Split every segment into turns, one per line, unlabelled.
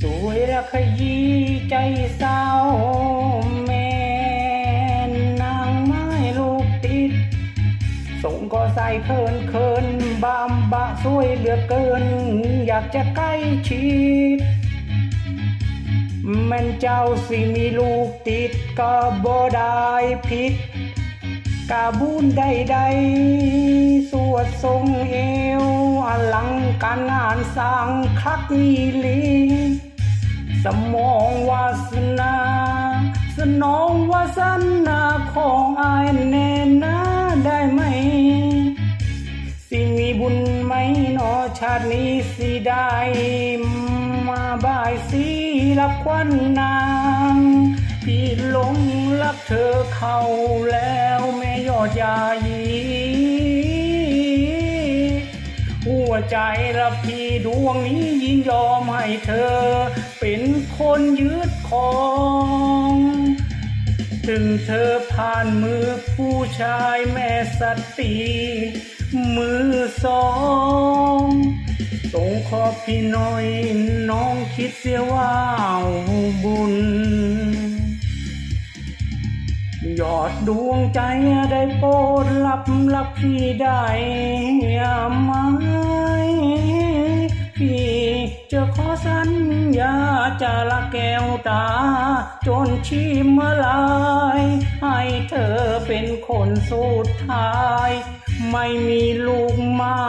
สวยระขยี้ใจเศร้าแม่นางไม้ลูกติดสงก็ใส่เคินเคินบามบะสวยเหลือเกิน อยากจะใกล้ชิดแมันเจ้าสิมีลูกติดก็บ่ได้ผิด กาบุญใดๆ สวดทรงเอวอลังการงานสร้างคักอีลีสมองวาสนา สนองวาสนาของอายแน่นาได้ไหม สิมีบุญไหมนอชาตินี้สิได้มาบายสีรับควันนาง พี่หลงรักเธอเข้าแล้วแม่ยอดยายีหัวใจละพี่ดวงนี้ยินยอมให้เธอ เป็นคนยึดของ ถึงเธอผ่านมือผู้ชายแม่สติ มือสองส่งขอพี่น่อยน้องคิดเสียว่าบุญ ยอดดวงใจได้โปรดรับรับพี่ได้ไหมพี่จะขอสัญญาจะละแก้วตา จนชีมลาย ให้เธอเป็นคนสุดท้าย ไม่มีลูกไม้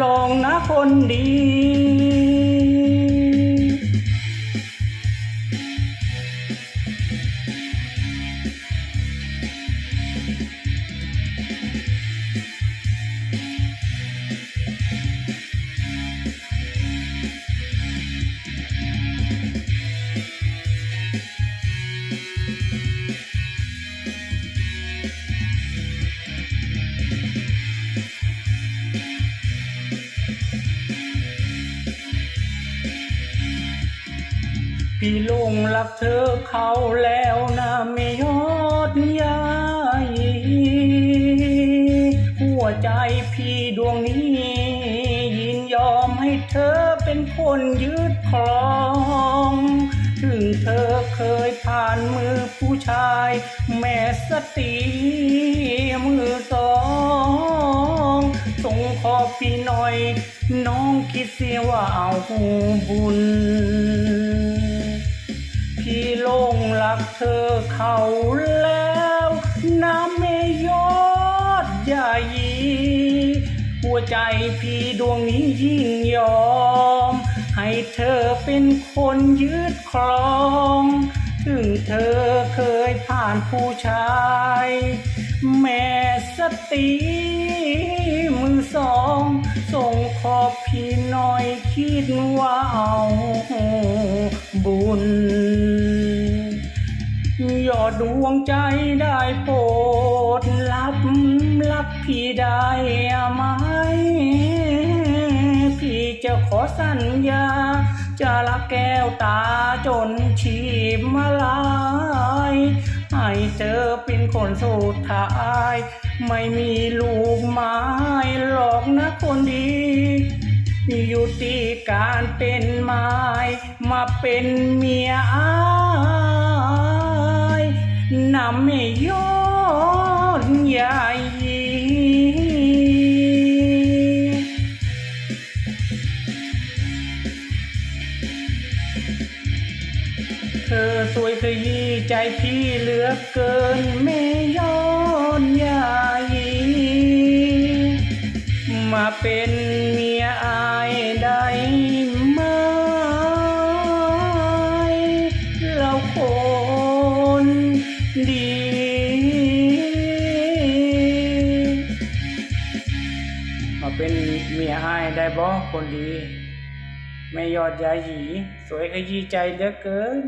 ลองนะคนดี พี่ลงรักเธอเขาแล้วนะไม่ยอดยายหัวใจพี่ดวงนี้ ยินยอมให้เธอเป็นคนยึดครอง ถึงเธอเคยผ่านมือผู้ชาย แม่สติมือสองส่งขอพี่หน่อย น้องคิดเสียว่าเอาบุญ ลงรักเธอเขาแล้วน้ำไม่ยอดใหญ่หัวใจพี่ดวงนี้ยิ่งยอม ให้เธอเป็นคนยึดครอง ถึงเธอเคยผ่านผู้ชาย แม่สติมือสอง ส่งขอบพี่น่อยคิดว่าเอาบุญ ดวงใจได้โปรดรับรับพี่ได้ไหม พี่จะขอสัญญา จะรักแก้วตาจนชีพมาลาย ให้เธอเป็นคนสุดท้าย ไม่มีลูกไม้หรอกนะคนดียุติการเป็นไม้มาเป็นเมียอา ยนำไม่ยอดใหญ่เธอสวยขยี้ใจพี่เหลือเกินไม่ยอดใหญ่มาเป็น ดี มาเป็นเมียอายได้บ่คนดี ไม่ยอดยาหยี สวยขยี้ใจเหลือเกิน